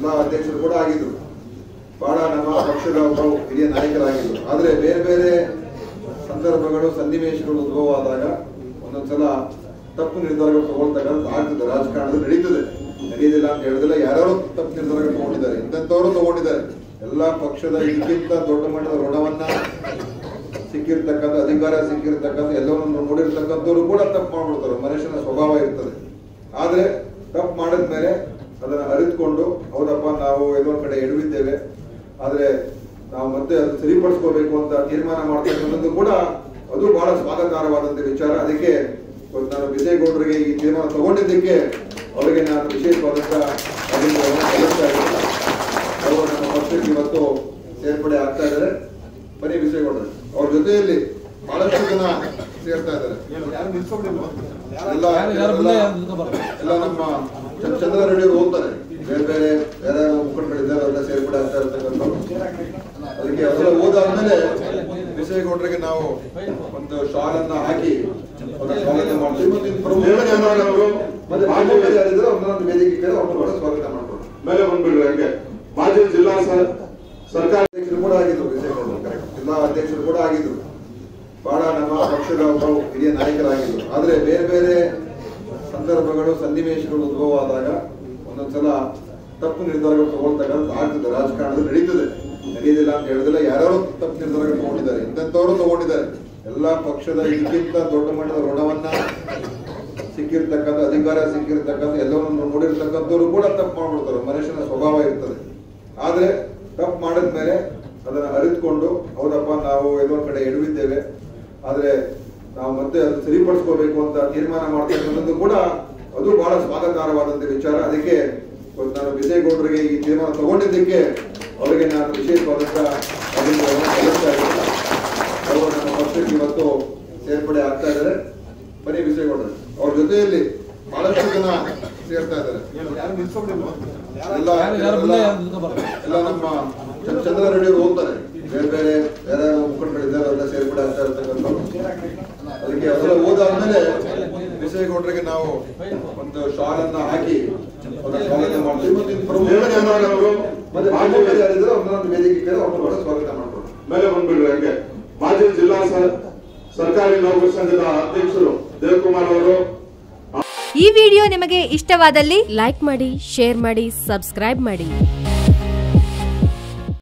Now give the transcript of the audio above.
ಎಲ್ಲಾ ಅಧ್ಯಕ್ಷರು ಕೂಡ ಆಗಿದ್ರು. ಬಹಳ ನಮ್ಮ ಪಕ್ಷದ ಒಬ್ಬರು ಹಿರಿಯ ನಾಯಕರಾಗಿದ್ರು. ಆದರೆ ಬೇರೆ ಬೇರೆ ಸಂದರ್ಭಗಳು, ಸನ್ನಿವೇಶಗಳು ಉದ್ಭವ ಆದಾಗ ಒಂದೊಂದ್ಸಲ ತಪ್ಪು ನಿರ್ಧಾರಗಳು ತಗೊಳ್ತಕ್ಕಂಥ ಆಗ್ತದೆ. ರಾಜಕಾರಣದಲ್ಲಿ ನಡೀತದೆ. ನಡೆಯೋದಿಲ್ಲ ಅಂತ ಹೇಳುದಿಲ್ಲ. ಯಾರು ತಪ್ಪು ನಿರ್ಧಾರಗಳು ತಗೊಂಡಿದ್ದಾರೆ. ಇಂಥವ್ರು ತಗೊಂಡಿದ್ದಾರೆ. ಎಲ್ಲ ಪಕ್ಷದ ಇದಕ್ಕಿಂತ ದೊಡ್ಡ ಮಟ್ಟದ ಋಣವನ್ನ ಸಿಕ್ಕಿರ್ತಕ್ಕಂಥ, ಅಧಿಕಾರ ಸಿಕ್ಕಿರ್ತಕ್ಕಂಥ, ಎಲ್ಲವನ್ನು ನೋಡಿರ್ತಕ್ಕಂಥವ್ರು ಕೂಡ ತಪ್ಪು ಮಾಡ್ಬಿಡ್ತಾರೆ. ಮನುಷ್ಯನ ಸ್ವಭಾವ ಇರ್ತದೆ. ಆದ್ರೆ ತಪ್ಪು ಮಾಡಿದ್ಮೇಲೆ ಅದನ್ನ ಅರಿತುಕೊಂಡು ಹೌದಪ್ಪ ನಾವು ಎಲ್ಲೋ ಕಡೆ ಎಡವಿದ್ದೇವೆ ಆದ್ರೆ ನಾವು ಮತ್ತೆ ಅದು ಸರಿಪಡಿಸ್ಕೋಬೇಕು ಅಂತ ತೀರ್ಮಾನ ಮಾಡ್ತಕ್ಕಂಥದ್ದು ಕೂಡ ಅದು ಬಹಳ ಸ್ವಾಗತಾರ್ಹವಾದಂತ ವಿಚಾರ. ಅದಕ್ಕೆ ನಾನು ವಿಜಯಗೌಡರಿಗೆ ಈ ತೀರ್ಮಾನ ತಗೊಂಡಿದ್ದಕ್ಕೆ ಅವರಿಗೆ ನಾನು ವಿಶೇಷವಾದಂತ ಅಭಿನಂದನೆಯನ್ನ ಸಲ್ಲಿಸ್ತಾ ಇದ್ದೀನಿ. ಅವರು ನಮ್ಮ ಪಕ್ಷಕ್ಕೆ ಇವತ್ತು ಸೇರ್ಪಡೆ ಆಗ್ತಾ ಇದ್ದಾರೆ. ಬನ್ನಿ ವಿಜಯಗೌಡರು ಅವ್ರ ಜೊತೆಯಲ್ಲಿ ಬಹಳಷ್ಟು ಜನ ಸೇರ್ತಾ ಇದ್ದಾರೆ. ಎಲ್ಲ ನಮ್ಮ ಚಂದ್ರ- ರೆಡ್ಡಿ ಅವರು ಹೋಗ್ತಾರೆ. ಬೇರೆ ಬೇರೆ ಬೇರೆ ಮುಖಂಡಗಳಿದ್ದಾರೆ ಅವರೆಲ್ಲ ಸೇರ್ಪಡೆ ಆಗ್ತಾ ಇರ್ತಕ್ಕಂಥವ್ರು ಅದಕ್ಕೆ ಅವರೆಲ್ಲ ಹೋದಾದ್ಮೇಲೆ ವಿಜಯಗೌಡರಿಗೆ ನಾವು ಒಂದು ಶಾಲ್ ಅನ್ನ ಹಾಕಿ ಅವರ ಸ್ವಾಗತ ಮಾಡ್ತೀವಿ. ಮತ್ತೆ ಯಾರಿದ್ದಾರೆ? ಅವ್ರನ್ನ ವೇದಿಕೆ ಕೇಳಿ ಅವ್ರನ್ನ ಸ್ವಾಗತ ಮಾಡ್ಕೊಂಡು ಮೇಲೆ ಬಂದ್ಬಿಡ್ರಿ ಹಂಗೆ. ಮಾಜಿ ಜಿಲ್ಲಾ ಸರ್ ಸರ್ಕಾರಿ ಅಧ್ಯಕ್ಷರು ಕೂಡ ಆಗಿದ್ರು ವಿಜಯಗೌಡರು ಜಿಲ್ಲಾ ಅಧ್ಯಕ್ಷರು ಕೂಡ ಆಗಿದ್ರು. ಬಹಳ ನಮ್ಮ ಪಕ್ಷದ ಒಬ್ಬ ಹಿರಿಯ ನಾಯಕರಾಗಿದ್ರು. ಆದ್ರೆ ಬೇರೆ ಬೇರೆ ಸಂದರ್ಭಗಳು, ಸನ್ನಿವೇಶಗಳು ಉದ್ಭವ ಆದಾಗ ಒಂದೊಂದ್ಸಲ ತಪ್ಪು ನಿರ್ಧಾರಗಳು ತಗೊಳ್ತಕ್ಕಂಥ ಆಗ್ತದೆ ರಾಜಕಾರಣದಲ್ಲಿ ನಡೀತದೆ. ನಡೆಯೋದಿಲ್ಲ ಅಂತ ಹೇಳೋದಿಲ್ಲ. ಯಾರು ತಪ್ಪು ನಿರ್ಧಾರಗಳು ತಗೊಂಡಿದ್ದಾರೆ ಇಂಥವರು ತಗೊಂಡಿದ್ದಾರೆ. ಎಲ್ಲಾ ಪಕ್ಷದ ಇದಕ್ಕಿಂತ ದೊಡ್ಡ ಮಟ್ಟದ ಋಣವನ್ನ ಸಿಕ್ಕಿರ್ತಕ್ಕಂಥ ಅಧಿಕಾರ, ಸಿಕ್ಕಿರ್ತಕ್ಕಂಥ ಎಲ್ಲವನ್ನು ನೋಡಿರ್ತಕ್ಕಂಥವ್ರು ಕೂಡ ತಪ್ಪು ಮಾಡ್ಬಿಡ್ತಾರೆ. ಮನುಷ್ಯನ ಸ್ವಭಾವ ಇರ್ತದೆ. ಆದ್ರೆ ತಪ್ಪು ಮಾಡಿದ್ಮೇಲೆ ಅದನ್ನ ಅರಿತುಕೊಂಡು, ಹೌದಪ್ಪ, ನಾವು ಎಲ್ಲೋ ಕಡೆ ಎಡವಿದ್ದೇವೆ. ಆದ್ರೆ ನಾವು ಮತ್ತೆ ಅದು ಸರಿಪಡಿಸ್ಕೋಬೇಕು ಅಂತ ತೀರ್ಮಾನ ಮಾಡ್ತಕ್ಕಂಥದ್ದು ಕೂಡ ಅದು ಬಹಳ ಸ್ವಾಗತಾರ್ಹವಾದಂತ ವಿಚಾರ. ಅದಕ್ಕೆ ನಾನು ವಿಜಯಗೌಡರಿಗೆ ಈ ತೀರ್ಮಾನ ತಗೊಂಡಿದ್ದಕ್ಕೆ ಅವರಿಗೆ ನಾನು ವಿಶೇಷವಾದಂತಹ. ಅವರು ನಮ್ಮ ಪಕ್ಷಕ್ಕೆ ಇವತ್ತು ಸೇರ್ಪಡೆ ಆಗ್ತಾ ಇದ್ದಾರೆ. ಬನ್ನಿ ವಿಜಯಗೌಡರು ಅವ್ರ ಜೊತೆಯಲ್ಲಿ ಬಹಳಷ್ಟು ಜನ ಸೇರ್ತಾ ಇದ್ದಾರೆ. ಎಲ್ಲ ನಮ್ಮ ಚಂದ್ರ- ರೆಡ್ಡಿ ಹೋಗ್ತಾರೆ. ಬೇರೆ ಬೇರೆ ಬೇರೆ ಮುಖಂಡಗಳಿದ್ದಾರೆ ಅವರೆಲ್ಲ ಸೇರ್ಪಡೆ ಆಗ್ತಾ ಇರ್ತಕ್ಕಂಥವ್ರು ಅದಕ್ಕೆ ಅವರೆಲ್ಲ ಓದಾದ್ಮೇಲೆ ವಿಜಯಗೌಡರಿಗೆ ನಾವು ಒಂದು ಶಾಲ್ ಅನ್ನ ಹಾಕಿ ಸ್ವಾಗತ ಮಾಡ್ತೀವಿ. ವೇದಿಕೆ ಸ್ವಾಗತ ಮಾಡ್ಕೊಂಡು ಮೇಲೆ ಬಂದ್ಬಿಡ್ರಿ ಹಂಗೆ. ಮಾಜಿ ಜಿಲ್ಲಾ ಸರ್ಕಾರಿ ನೌಕರ ಸಂಘದ ಅಧ್ಯಕ್ಷರು ದೇವಕುಮಾರ್ ಅವರು. ಈ ವಿಡಿಯೋ ನಿಮಗೆ ಇಷ್ಟವಾದಲ್ಲಿ ಲೈಕ್ ಮಾಡಿ ಶೇರ್ ಮಾಡಿ ಸಬ್ಸ್ಕ್ರೈಬ್ ಮಾಡಿ.